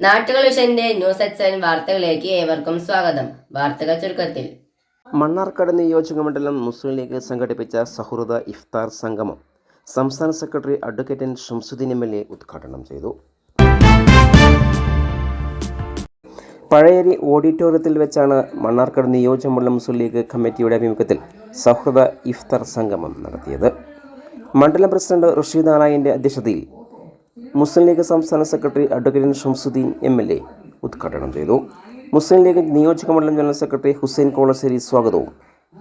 നാട്ടുകൾ വിഷന്റെ news എക്സൻ വാർത്തകളിലേക്ക് ഏവർക്കും സ്വാഗതം. വാർത്തകൾ ചുരുക്കത്തിൽ. മണ്ണാർക്കാട് നിയോജക മണ്ഡലം മുസ്ലിം ലീഗ് സംഘടിപ്പിച്ച സൗഹൃദ ഇഫ്താർ സംഗമം സംസ്ഥാന secretary advocate N Shamsuddin M L A ഉദ്ഘാടനം ചെയ്തു. പഴയരി ഓഡിറ്റോറിയത്തിൽ വെച്ചാണ് മണ്ണാർക്കാട് നിയോജക മണ്ഡലം മുസ്ലിം ലീഗ് കമ്മിറ്റിയുടെ ആഭിമുഖ്യത്തിൽ സൗഹൃദ ഇഫ്താർ സംഗമം നടത്തിയത്. മണ്ഡലം പ്രസിഡന്റ് റഷീദ് ആലായിന്റെ അധ്യക്ഷതയിൽ മുസ്ലിം ലീഗ് സംസ്ഥാന secretary advocate Shamsuddin M L A ഉദ്ഘാടനം ചെയ്തു. മുസ്ലിം ലീഗ് നിയോജകമണ്ഡലം ജനറൽ സെക്രട്ടറി ഹുസൈൻ കോളശ്ശേരി സ്വാഗതവും.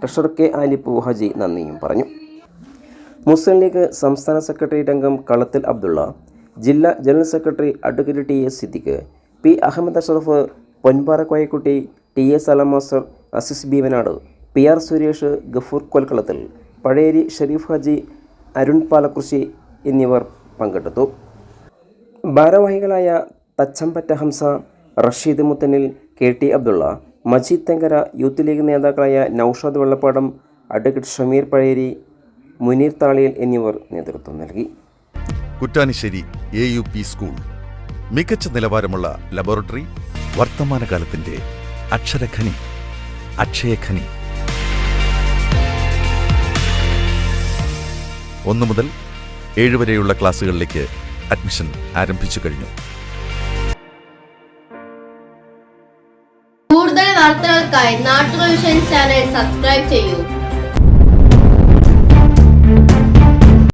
ട്രഷറർ കെ ആലിപ്പു ഹജി നന്ദിയും പറഞ്ഞു. മുസ്ലിം ലീഗ് സംസ്ഥാന സെക്രട്ടറി അംഗം കളത്തിൽ അബ്ദുള്ള ജില്ലാ general secretary advocate T S Siddique P Ahmed Ashraf Ponpara Koyakutty T S Salam Asis Bheemanad P R Suresh Gafoor Kolkalathil Pazhayeri Shereef Haji Arun Palakkurissi എന്നിവർ പങ്കെടുത്തു. ഭാരവാഹികളായ Thachampatta Hamza Rasheed Muthanil K T Abdulla Majeed Thenkara youth League നേതാക്കളായ Noushad Vellappadam advocate Shameer Pazheri Muneer Thaliyal എന്നിവർ നേതൃത്വം നൽകി. Kuttanissery A U P school. മികച്ച നിലവാരമുള്ള laboratory വർത്തമാനകാലത്തിന്റെ അക്ഷരഖനി അക്ഷയഖനി. ഒന്നു മുതൽ ഏഴ് വരെയുള്ള ക്ലാസ്സുകളിലേക്ക് അഡ്മിഷൻ ആരംഭിച്ചു കഴിഞ്ഞു. കൂടുതൽ വാർത്തകൾക്കായി നാട്ടുകൾ ചാനൽ സബ്സ്ക്രൈബ് ചെയ്യൂ.